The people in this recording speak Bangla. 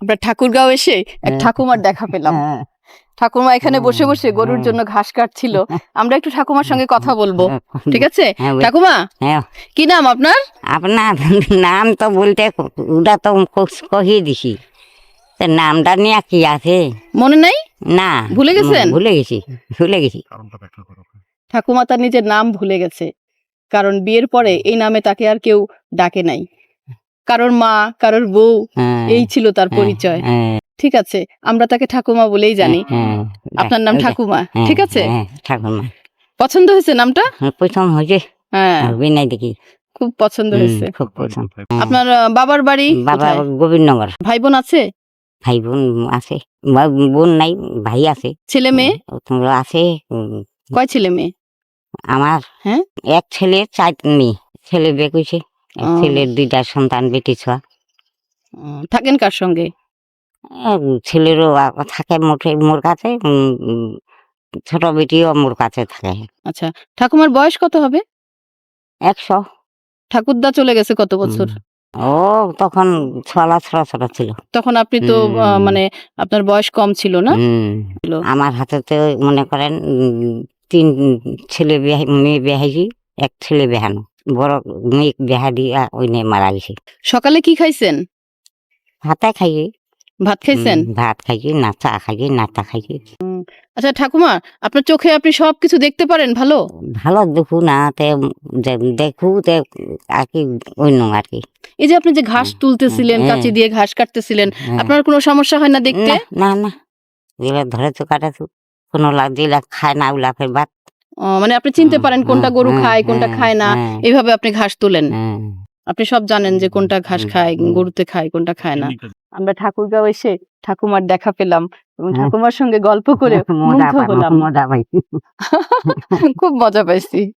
আমরা ঠাকুরগাঁও এসে এক হ্যাঁ। ঠাকুমার দেখা পেলাম। হ্যাঁ, ঠাকুমা এখানে বসে বসে গরুর। জন্য ঘাস কাটছিল। আমরা একটু ঠাকুমার সঙ্গে কথা বলব। ঠিক আছে? হ্যাঁ, ঠাকুমা? হ্যাঁ। কি নাম আপনার? আপনার নাম তো বলতে ওটা তো ক- কহিয়ে দিছি। তো নামটা নিয়ে কি আছে? মনে নাই? না। ভুলে গেছেন? ভুলে গেছি ভুলে গেছি। ঠাকুমা তার নিজের নাম ভুলে গেছে। কারণ বিয়ের পরে এই নামে তাকে আর কেউ ডাকে নাই। কারোর মা কারোর বউ এই ছিল তার পরিচয়। ঠিক আছে আমরা তাকে ঠাকুমা বলেই জানি। আপনার নাম ঠাকুমা ঠিক আছে? ঠাকুরমা পছন্দ হয়েছে নামটা? হ্যাঁ, প্রথম হয়েছে। হ্যাঁ। বিনাই দেখি। খুব পছন্দ হয়েছে। খুব পছন্দ। আপনার বাবার বাড়ি বাবা গোবিন্দনগর। ভাই বোন আছে? ভাই বোন আছে বোন নাই ভাই আছে। ছেলে মেয়ে? তোমরা আছে কয় ছেলে মেয়ে? আমার হ্যাঁ? এক ছেলে চার মেয়ে। ছেলে বিয়ে। ছেলের দুইটা সন্তান বেটি ছোয়া। থাকেন কার সঙ্গে? ছেলেরও থাকে মোটে মোর কাছে ছোট বেটিও মোর কাছে থাকে। আচ্ছা ঠাকুমার বয়স কত হবে? একশো। ঠাকুরদা চলে গেছে কত বছর? ও তখন ছলা ছড়া ছড়া ছিল। তখন আপনি তো মানে আপনার বয়স কম ছিল না? আমার হাতে তো মনে করেন তিন ছেলে মেয়ে বিয়াহি এক ছেলে বেহানো বড় মেয়ে বেহা দিয়া ওই নিয়ে মারা গেছে। সকালে কি খাইছেন? ভাতে খাইয়ে। ভাত খাইছেন? ভাত খাইছি না চা খাইছি না তা খাইছি আচ্ছা ঠাকুমা আপনার চোখে আপনি সবকিছু দেখতে পারেন ভালো? ভালো দেখু না তে দেখু তে আর কি অন্য আর কি। এই যে আপনি যে ঘাস তুলতেছিলেন কাঁচি দিয়ে ঘাস কাটতেছিলেন হ্যাঁ। আপনার কোনো সমস্যা হয় না দেখতে? না না যেগুলো ধরে তো কাটাছু কোনো লাগ যেগুলা খায় না ওগুলা ফের বাদ ও, মানে আপনি চিনতে পারেন কোনটা গরু খায় কোনটা খায় না এইভাবে আপনি ঘাস তোলেন। আপনি সব জানেন যে কোনটা ঘাস খায় গরুতে খায় কোনটা খায় না। আমরা ঠাকুরগাঁও এসে ঠাকুমার দেখা পেলাম এবং। ঠাকুমার সঙ্গে গল্প করে মজা মুগ্ধ হলাম। খুব মজা পাইছি।